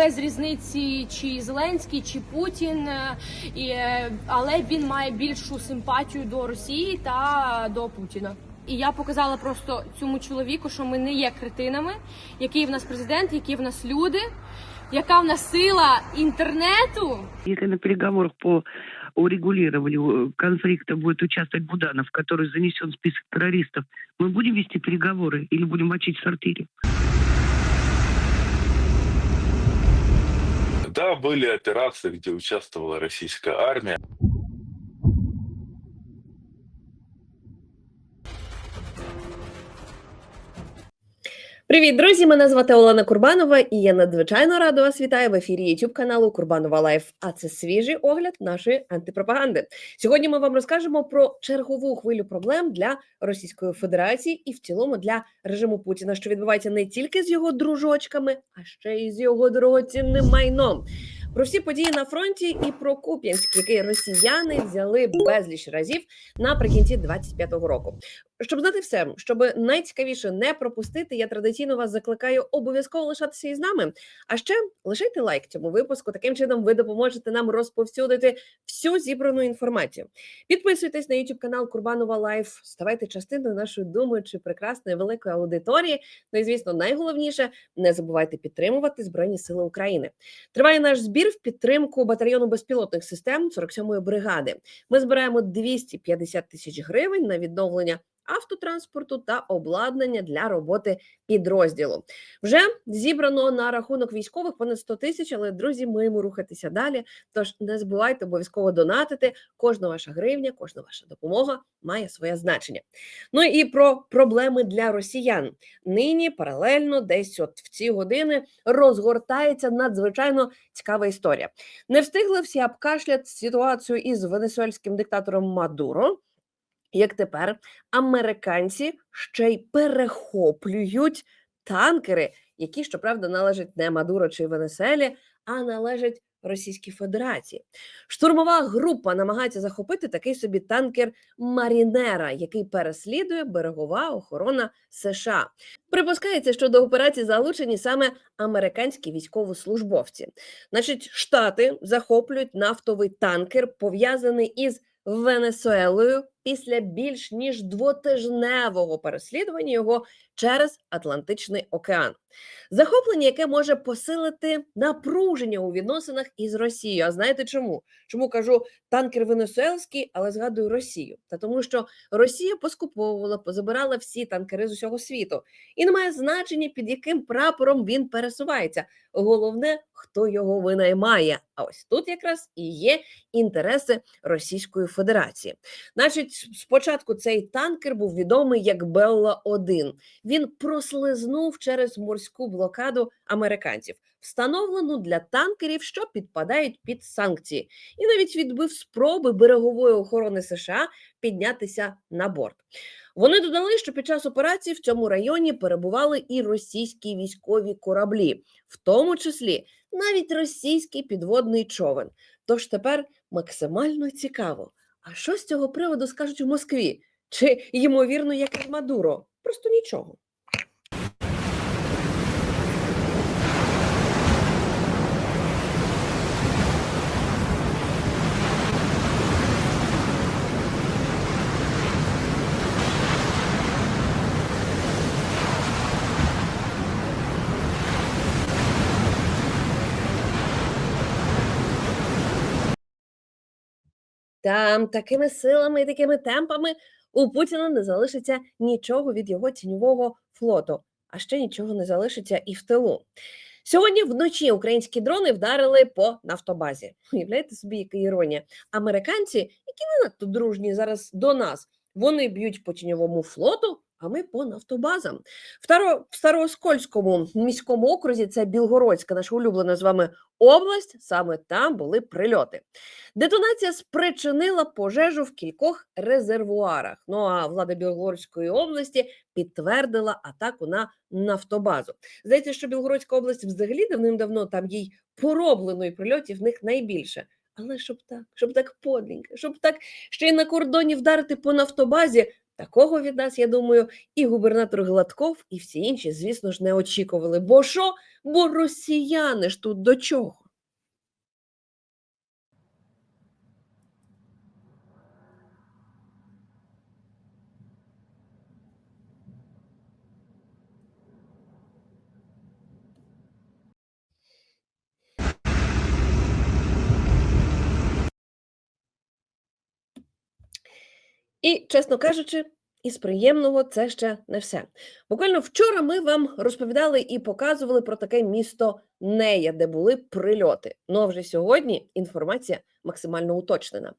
без різниці, чи Зеленський, чи Путін, е, і, е, але він має більшу симпатію до Росії та до Путіна. І я показала просто цьому чоловіку, що ми не є критинами, який в нас президент, які в нас люди, яка в нас сила інтернету. Если на переговорах по урегулированию э, конфликта будет участвовать Буданов, который занесен в список террористов, мы будем вести переговоры или будем мочить в сортире? Да, были операции, где участвовала российская армия. Привіт, друзі! Мене звати Олена Курбанова, і я надзвичайно рада вас вітаю в ефірі YouTube каналу Курбанова Лайф. А це свіжий огляд нашої антипропаганди. Сьогодні ми вам розкажемо про чергову хвилю проблем для Російської Федерації і в цілому для режиму Путіна, що відбувається не тільки з його дружочками, а ще й з його дорогоцінним майном. Про всі події на фронті і про Куп'янськ, який росіяни взяли безліч разів наприкінці 25-го року. Щоб знати все, щоб найцікавіше не пропустити, я традиційно вас закликаю обов'язково лишатися із нами. А ще лишайте лайк цьому випуску. Таким чином ви допоможете нам розповсюдити всю зібрану інформацію. Підписуйтесь на YouTube канал Курбанова Лайф, ставайте частиною нашої думаючи прекрасної великої аудиторії. Ну і звісно, найголовніше не забувайте підтримувати Збройні Сили України. Триває наш збір в підтримку батальйону безпілотних систем 47-ї бригади. Ми збираємо 250 тисяч гривень на відновлення автотранспорту та обладнання для роботи підрозділу. Вже зібрано на рахунок військових понад 100 тисяч, але друзі, ми йому рухатися далі. Тож не забувайте обов'язково донатити. Кожна ваша гривня, кожна ваша допомога має своє значення. Ну і про проблеми для росіян. Нині паралельно, десь от в ці години розгортається надзвичайно цікава історія. Не встигли всі обкашлять ситуацію із венесуельським диктатором Мадуро. Як тепер американці ще й перехоплюють танкери, які, щоправда, належать не Мадуро чи Венеселі, а належать Російській Федерації. Штурмова група намагається захопити такий собі танкер Марінера, який переслідує берегова охорона США. Припускається, що до операції залучені саме американські військовослужбовці. Значить, штати захоплюють нафтовий танкер, пов'язаний із Венесуелою після більш ніж двотижневого переслідування його через Атлантичний океан. Захоплення, яке може посилити напруження у відносинах із Росією. А знаєте чому? Чому кажу танкер венесуельський, але згадую Росію? Та тому, що Росія поскуповувала, позабирала всі танкери з усього світу, і немає значення, під яким прапором він пересувається. Головне, хто його винаймає. А ось тут якраз і є інтереси Російської Федерації. Значить, спочатку цей танкер був відомий як Белла 1 Він прослизнув через морську блокаду американців, встановлену для танкерів, що підпадають під санкції, і навіть відбив спроби берегової охорони США піднятися на борт. Вони додали, що під час операції в цьому районі перебували і російські військові кораблі, в тому числі навіть російський підводний човен. Тож тепер максимально цікаво. А що з цього приводу скажуть в Москві? Чи ймовірно, як і Мадуро? Просто нічого. Там такими силами і такими темпами у Путіна не залишиться нічого від його тіньового флоту, а ще нічого не залишиться і в тилу. Сьогодні вночі українські дрони вдарили по нафтобазі. Уявляєте собі, яка іронія. Американці, які не надто дружні зараз до нас, вони б'ють по тіньовому флоту, а ми по нафтобазам. В Таро- в Старооскольському міському окрузі це Білгородська, наша улюблена з вами область. Саме там були прильоти. Детонація спричинила пожежу в кількох резервуарах. Ну а влада Білгородської області підтвердила атаку на нафтобазу. Здається, що Білгородська область взагалі давним-давно там їй пороблено і прильотів в них найбільше. Але щоб так, щоб так подленько, щоб так ще й на кордоні вдарити по нафтобазі, Такого від нас, я думаю, і губернатор Гладков, і всі інші, звісно ж, не очікували. Бо що? Бо росіяни ж тут до чого? І, чесно кажучи, із приємного це ще не все. Буквально вчора ми вам розповідали і показували про таке місто Нея, де були прильоти. Ну а вже сьогодні інформація максимально уточнена.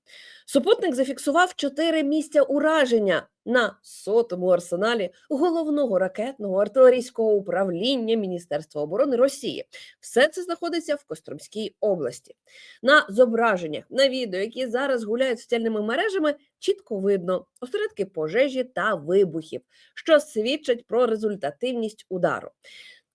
Супутник зафіксував чотири місця ураження на сотому арсеналі головного ракетного артилерійського управління Міністерства оборони Росії. Все це знаходиться в Костромській області. На зображеннях на відео, які зараз гуляють соціальними мережами, чітко видно осередки пожежі та вибухів, що свідчать про результативність удару.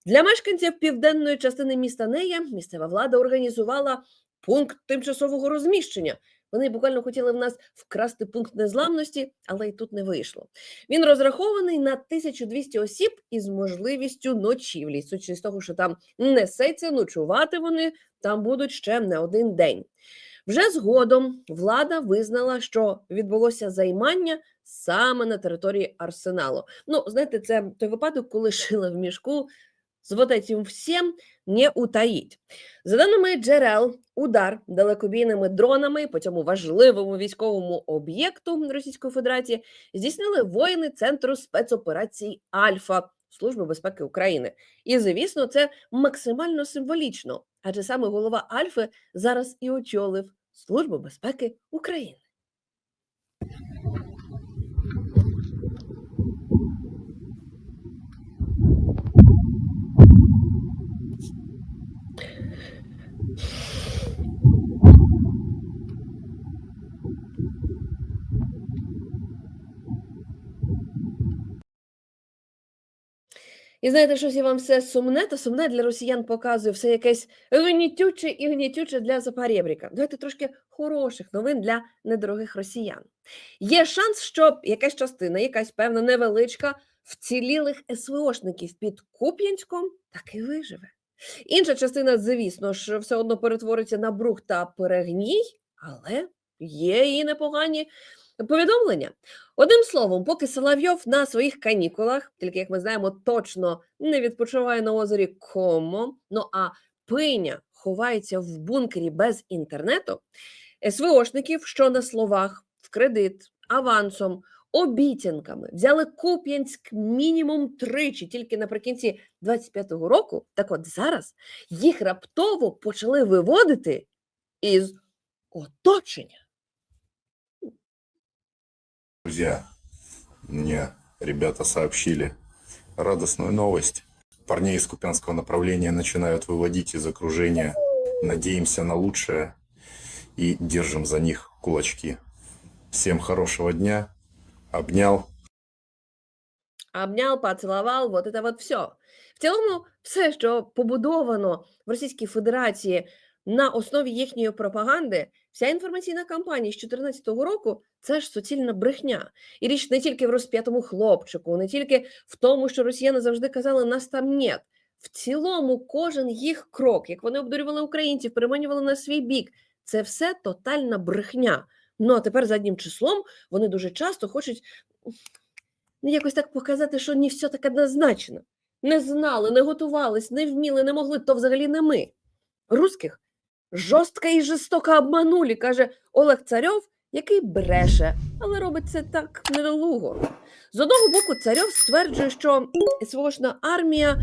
Для мешканців південної частини міста Нея місцева влада організувала пункт тимчасового розміщення. Вони буквально хотіли в нас вкрасти пункт незламності, але й тут не вийшло. Він розрахований на 1200 осіб із можливістю ночівлі, судячи з того, що там несеться, ночувати вони там будуть ще не один день. Вже згодом влада визнала, що відбулося займання саме на території арсеналу. Ну, знаєте, це той випадок, коли шила в мішку з вот этим всім не утаїть. За даними джерел, удар далекобійними дронами по цьому важливому військовому об'єкту Російської Федерації здійснили воїни Центру спецоперацій Альфа Служби безпеки України. І, звісно, це максимально символічно, адже саме голова Альфи зараз і очолив Службу безпеки України. І знаєте, щось я вам все сумне, то сумне для росіян показує все якесь гнітюче і гнітюче для запарєбріка. Давайте трошки хороших новин для недорогих росіян. Є шанс, що якась частина, якась певна невеличка вцілілих СВОшників під Куп'янськом так і виживе. Інша частина, звісно ж, все одно перетвориться на брух та перегній, але є і непогані повідомлення. Одним словом, поки Соловйов на своїх канікулах, тільки як ми знаємо, точно не відпочиває на озері Комо, ну а пиня ховається в бункері без інтернету, СВОшників, що на словах, в кредит, авансом, обіцянками взяли Куп'янськ мінімум тричі, тільки наприкінці 25-го року. Так от зараз їх раптово почали виводити із оточення. Друзья, мне ребята сообщили радостную новость. Парней из Купянского направления начинают выводить из окружения. Надеемся на лучшее и держим за них кулачки. Всем хорошего дня. Обнял. обнял, поцілував, вот это вот все. В цілому, все, що побудовано в Російській Федерації на основі їхньої пропаганди, Вся інформаційна кампанія з 2014 року це ж суцільна брехня. І річ не тільки в розп'ятому хлопчику, не тільки в тому, що росіяни завжди казали нас там нет. В цілому, кожен їх крок, як вони обдурювали українців, переманювали на свій бік, це все тотальна брехня. Ну а тепер заднім числом вони дуже часто хочуть ну, якось так показати, що не все так однозначно. Не знали, не готувались, не вміли, не могли, то взагалі не ми. Русських жорстко і жорстоко обманули, каже Олег Царьов, який бреше, але робить це так недолуго. З одного боку, Царьов стверджує, що СВОшна армія,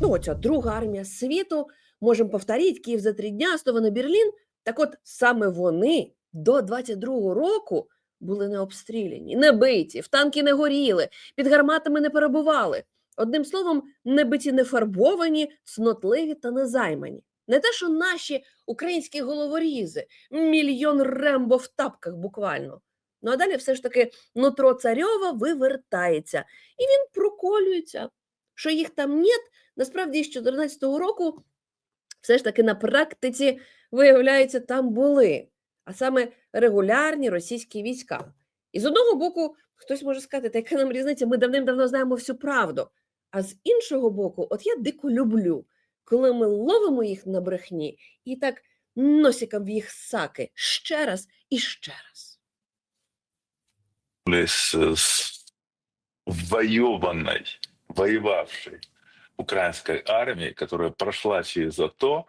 ну оця друга армія світу, можемо повторити, Київ за три дня, оснований Берлін. Так от саме вони до 22-го року були не обстріляні, не биті, в танки не горіли, під гарматами не перебували. Одним словом, не биті, не фарбовані, цнотливі та незаймані. Не те, що наші українські головорізи, мільйон рембо в тапках буквально. Ну а далі все ж таки нутро царьова вивертається, і він проколюється. Що їх там нет, насправді з 2014 року все ж таки на практиці, виявляється, там були, а саме регулярні російські війська. І з одного боку, хтось може сказати, та яка нам різниця, ми давним-давно знаємо всю правду. А з іншого боку, от я дико люблю, коли ми ловимо їх на брехні і так носиком в їх саки ще раз і ще раз. воеванной, воевавшей украинской армией, которая прошла через АТО.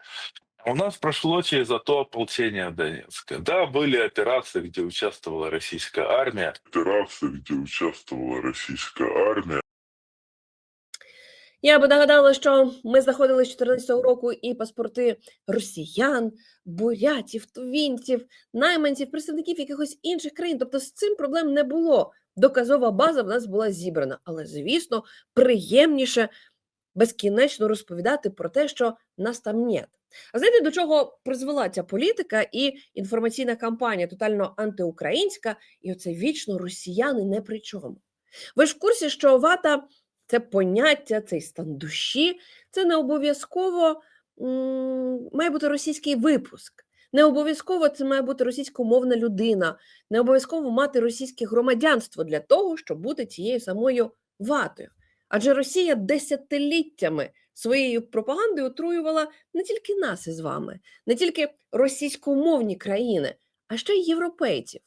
У нас прошло через АТО ополчение Донецка. Да, были операции, где участвовала российская армия. Операции, где участвовала российская армия. Я би нагадала, що ми знаходили з 2014 року і паспорти росіян, бурятів, тувінців, найманців, представників якихось інших країн. Тобто з цим проблем не було. Доказова база в нас була зібрана. Але, звісно, приємніше безкінечно розповідати про те, що нас там нет. А знаєте, до чого призвела ця політика і інформаційна кампанія тотально антиукраїнська, і оце вічно росіяни не при чому. Ви ж в курсі, що вата це поняття, цей стан душі, це не обов'язково має бути російський випуск. Не обов'язково це має бути російськомовна людина, не обов'язково мати російське громадянство для того, щоб бути цією самою ватою. Адже Росія десятиліттями своєю пропагандою отруювала не тільки нас із вами, не тільки російськомовні країни, а ще й європейців.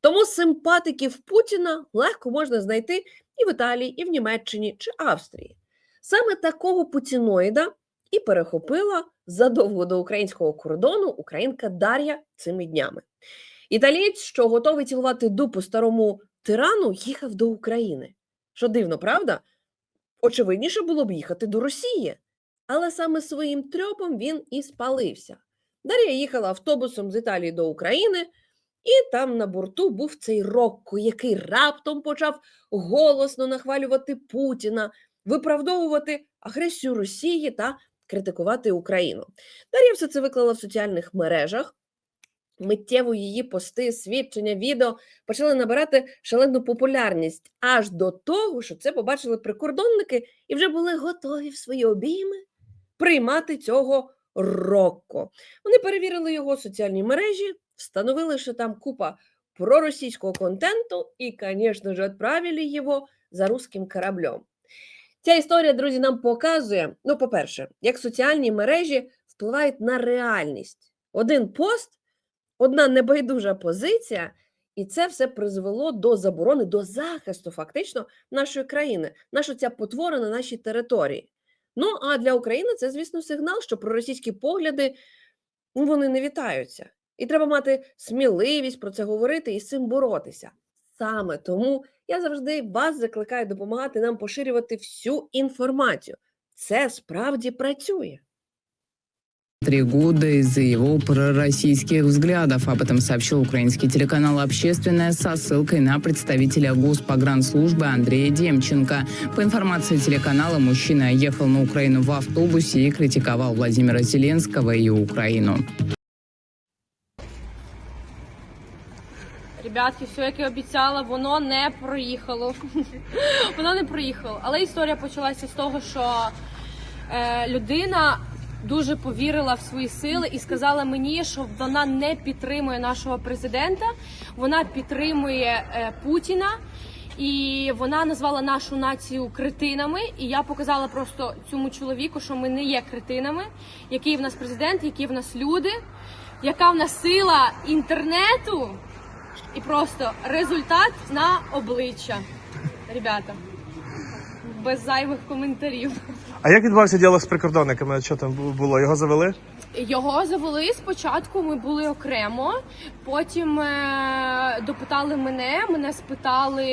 Тому симпатиків Путіна легко можна знайти і в Італії, і в Німеччині чи Австрії. Саме такого путіноїда і перехопила задовго до українського кордону українка Дар'я цими днями. Італієць, що готовий цілувати дупу старому тирану, їхав до України. Що дивно, правда? Очевидніше було б їхати до Росії, але саме своїм трьопом він і спалився. Дар'я їхала автобусом з Італії до України, і там на борту був цей Рокко, який раптом почав голосно нахвалювати Путіна, виправдовувати агресію Росії та критикувати Україну. Дар'я все це виклала в соціальних мережах. Миттєво її пости, свідчення, відео почали набирати шалену популярність аж до того, що це побачили прикордонники і вже були готові в свої обійми приймати цього Рокко. Вони перевірили його соціальні мережі, встановили, що там купа проросійського контенту і, звісно ж, відправили його за русським кораблем. Ця історія, друзі, нам показує: ну, по-перше, як соціальні мережі впливають на реальність. Один пост, одна небайдужа позиція, і це все призвело до заборони, до захисту фактично нашої країни, наша ця потвора на нашій території. Ну а для України це, звісно, сигнал, що проросійські погляди ну, вони не вітаються. І треба мати сміливість про це говорити і з цим боротися. Саме тому я завжди вас закликаю допомагати нам поширювати всю інформацію. Це справді працює. три года из-за его пророссийских взглядов. Об этом сообщил украинский телеканал «Общественная» со ссылкой на представителя Госпогранслужбы Андрея Демченко. По информации телеканала, мужчина ехал на Украину в автобусе и критиковал Владимира Зеленского и Украину. Ребятки, все, як і обіцяла, воно не проїхало. воно не проїхало. Але історія почалася з того, що е, людина дуже повірила в свої сили і сказала мені, що вона не підтримує нашого президента, вона підтримує е, Путіна. І вона назвала нашу націю критинами. І я показала просто цьому чоловіку, що ми не є критинами, який в нас президент, які в нас люди, яка в нас сила інтернету, і просто результат на обличчя. Ребята, без зайвих коментарів. А як відбувався діалог з прикордонниками? Що там було? Його завели? Його завели спочатку. Ми були окремо, потім е, допитали мене. Мене спитали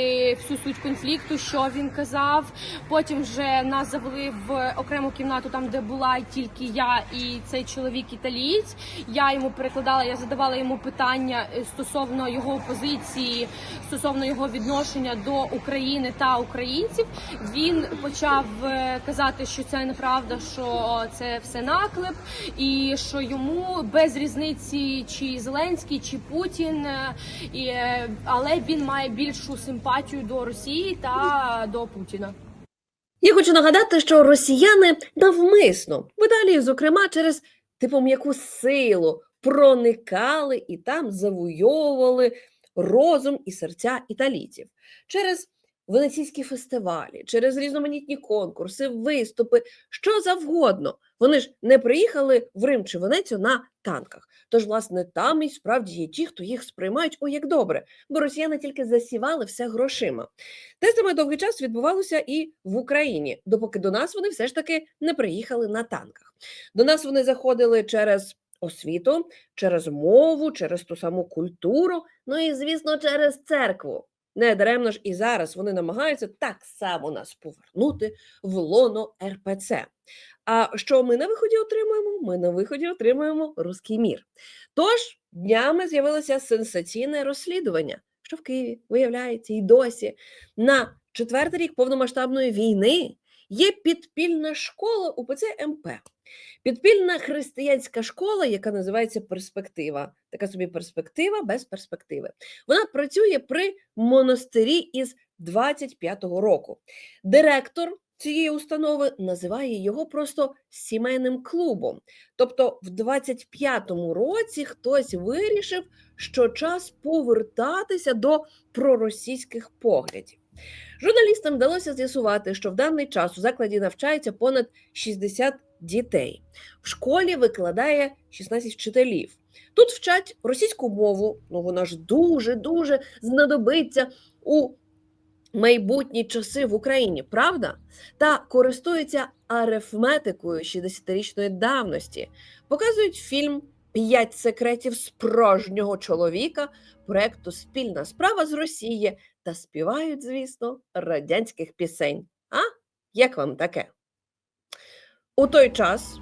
всю суть конфлікту, що він казав. Потім вже нас завели в окрему кімнату, там де була тільки я і цей чоловік італієць. Я йому перекладала, я задавала йому питання е, стосовно його позиції, стосовно його відношення до України та українців. Він почав е, казати, що це неправда, що це все наклеп, і що йому без різниці, чи Зеленський, чи Путін, е, і, е, але він має більшу симпатію до Росії та до Путіна. Я хочу нагадати, що росіяни навмисно, в Італії, зокрема, через типу м'яку силу проникали і там завойовували розум і серця італійців через венеційські фестивалі, через різноманітні конкурси, виступи, що завгодно. Вони ж не приїхали в Рим чи Венецію на танках. Тож, власне, там і справді є ті, хто їх сприймають о як добре, бо росіяни тільки засівали все грошима. Те саме довгий час відбувалося і в Україні, допоки до нас вони все ж таки не приїхали на танках. До нас вони заходили через освіту, через мову, через ту саму культуру, ну і, звісно, через церкву. Не даремно ж і зараз вони намагаються так само нас повернути в лоно РПЦ. А що ми на виході отримуємо? Ми на виході отримуємо руський мір. Тож днями з'явилося сенсаційне розслідування, що в Києві виявляється і досі на четвертий рік повномасштабної війни є підпільна школа УПЦ МП. Підпільна християнська школа, яка називається перспектива. Така собі перспектива без перспективи. Вона працює при монастирі із 25-го року. Директор цієї установи називає його просто сімейним клубом. Тобто, в 25-му році хтось вирішив, що час повертатися до проросійських поглядів. Журналістам вдалося з'ясувати, що в даний час у закладі навчається понад 60 дітей. В школі викладає 16 вчителів. Тут вчать російську мову, ну вона ж дуже-дуже знадобиться у майбутні часи в Україні, правда? Та користуються арифметикою 60-річної давності. Показують фільм П'ять секретів справжнього чоловіка проекту Спільна справа з Росії та співають, звісно, радянських пісень. А як вам таке? У той час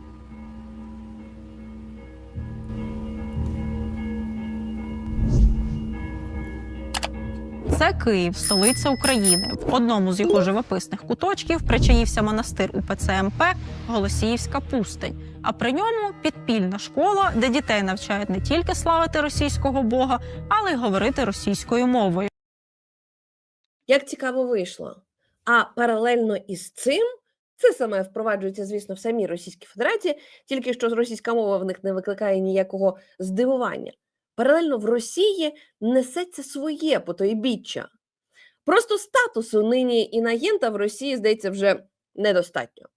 Це Київ, столиця України. В одному з його живописних куточків причаївся монастир УПЦ МП Голосіївська пустень. А при ньому підпільна школа, де дітей навчають не тільки славити російського бога, але й говорити російською мовою. Як цікаво вийшло. А паралельно із цим це саме впроваджується, звісно, в самій Російській Федерації, тільки що російська мова в них не викликає ніякого здивування. Паралельно в Росії несеться своє потойбіччя. Просто статусу нині інагента в Росії, здається, вже недостатньо.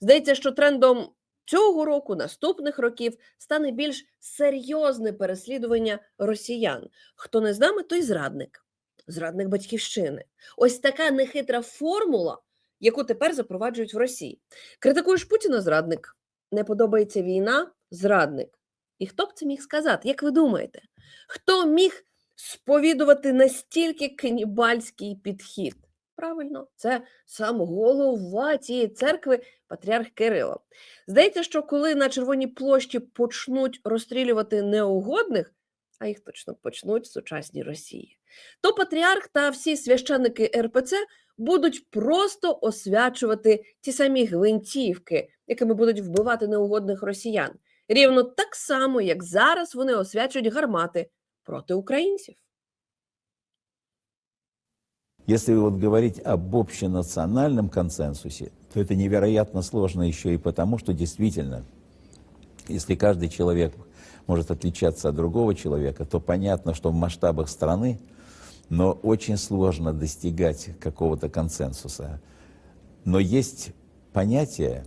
Здається, що трендом цього року, наступних років, стане більш серйозне переслідування росіян. Хто не з нами, той зрадник зрадник батьківщини. Ось така нехитра формула, яку тепер запроваджують в Росії. Критикуєш Путіна зрадник. Не подобається війна зрадник. І хто б це міг сказати? Як ви думаєте? Хто міг сповідувати настільки канібальський підхід? Правильно, це сам голова цієї церкви, патріарх Кирило. Здається, що коли на Червоній площі почнуть розстрілювати неугодних, а їх точно почнуть в сучасній Росії, то патріарх та всі священники РПЦ будуть просто освячувати ті самі гвинтівки, якими будуть вбивати неугодних росіян. Рівно так само, як зараз вони освячують гармати проти українців. Если вот говорить об общенациональном консенсусе, то это невероятно сложно еще и потому, что действительно, если каждый человек может отличаться от другого человека, то понятно, что в масштабах страны, но очень сложно достигать какого-то консенсуса. Но есть понятия,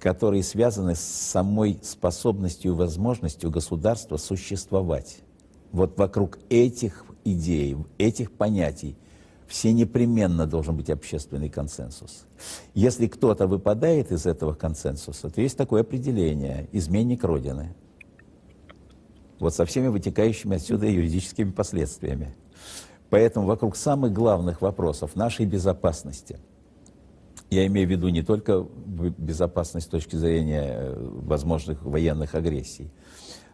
которые связаны с самой способностью и возможностью государства существовать. Вот вокруг этих идей, этих понятий все непременно должен быть общественный консенсус. Если кто-то выпадает из этого консенсуса, то есть такое определение – изменник Родины. Вот со всеми вытекающими отсюда юридическими последствиями. Поэтому вокруг самых главных вопросов нашей безопасности, я имею в виду не только безопасность с точки зрения э, возможных военных агрессий,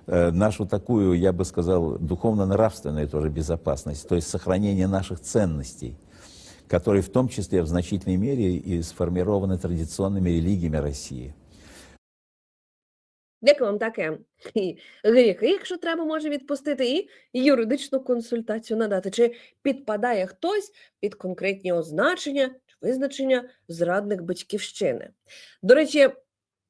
э, нашу такую, я бы сказал, духовно-нравственную тоже безопасность, то есть сохранение наших ценностей, которые в том числе в значительной мере и сформированы традиционными религиями России. Як вам таке? І гріхи, якщо треба, може відпустити, і юридичну консультацію надати. Чи підпадає хтось під конкретні означення чи визначення зрадник батьківщини? До речі,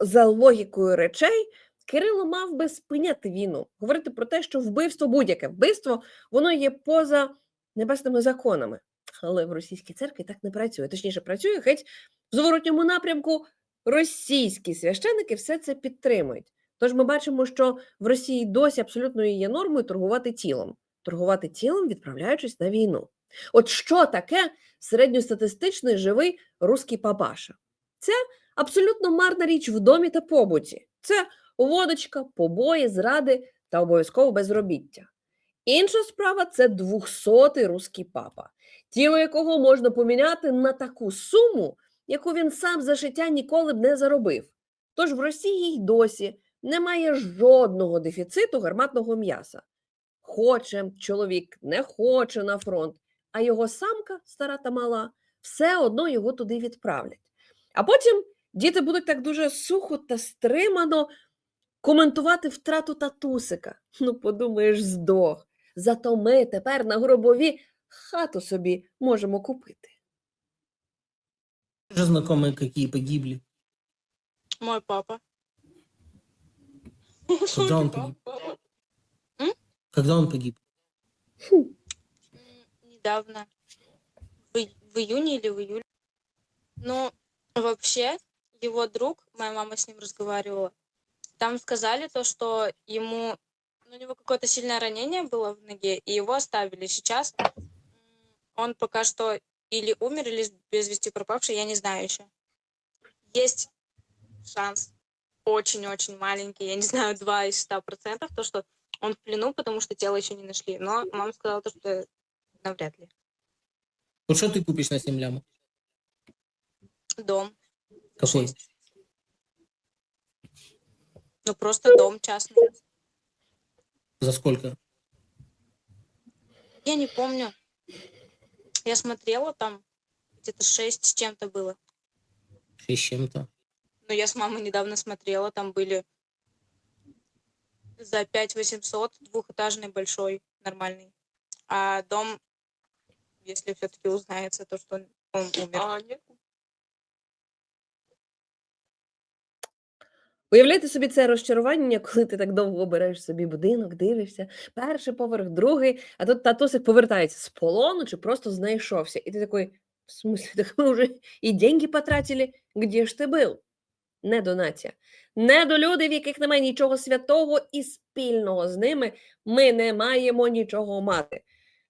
за логікою речей, Кирило мав би спиняти війну, говорити про те, що вбивство, будь-яке вбивство, воно є поза небесними законами. Але в російській церкві так не працює. Точніше, працює геть в зворотньому напрямку. Російські священники все це підтримують. Тож ми бачимо, що в Росії досі абсолютно є нормою торгувати тілом, торгувати тілом, відправляючись на війну. От що таке середньостатистичний живий руський папаша? Це абсолютно марна річ в домі та побуті. Це водочка, побої, зради та обов'язково безробіття. Інша справа це 200-й руський папа, тіло якого можна поміняти на таку суму, яку він сам за життя ніколи б не заробив. Тож в Росії й досі немає жодного дефіциту гарматного м'яса. Хоче чоловік, не хоче на фронт, а його самка, стара та мала, все одно його туди відправлять. А потім діти будуть так дуже сухо та стримано коментувати втрату татусика. Ну, подумаєш, здох. Зато ми тепер на гробові хату собі можемо купити. Уже знакомые какие погибли. Мой папа. Когда он погиб? Когда он погиб? Недавно. В, в июне или в июле. Ну, вообще, его друг, моя мама с ним разговаривала, там сказали то, что ему, ну, у него какое-то сильное ранение было в ноге, и его оставили. Сейчас он пока что или умер, или без вести пропавший, я не знаю еще. Есть шанс очень-очень маленький, я не знаю, 2 из 100 процентов, то, что он в плену, потому что тело еще не нашли. Но мама сказала, то, что навряд ли. Вот что ты купишь на 7 лямов? Дом. Какой? Шесть. Ну, просто дом частный. За сколько? Я не помню. Я смотрела там, где-то 6 с чем-то было. Шесть с чем-то. Но я с мамой недавно смотрела, там были за 5 800 двухэтажный большой, нормальный. А дом, если все-таки узнается, то, что он, он умер. Уявляєте собі це розчарування, коли ти так довго обираєш собі будинок, дивишся, перший поверх, другий, а тут татусик повертається з полону чи просто знайшовся. І ти такий, в смысле, так ми вже і деньги потратили, где ж ти був? Недонація. Недолюди, в яких немає нічого святого і спільного з ними, ми не маємо нічого мати.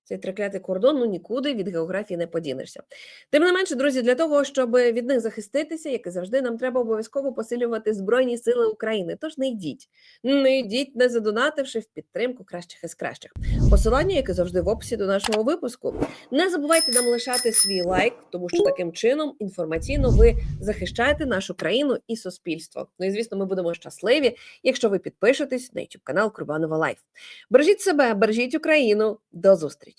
Цей триклятий кордон ну нікуди від географії не подінешся. Тим не менше, друзі, для того, щоб від них захиститися, як і завжди, нам треба обов'язково посилювати Збройні Сили України. Тож не йдіть, не йдіть, не задонативши в підтримку кращих із кращих. Посилання, яке завжди в описі до нашого випуску. Не забувайте нам лишати свій лайк, тому що таким чином інформаційно ви захищаєте нашу країну і суспільство. Ну і звісно, ми будемо щасливі, якщо ви підпишетесь на YouTube канал Курбанова Лайф. Бережіть себе, бережіть Україну. До зустрічі!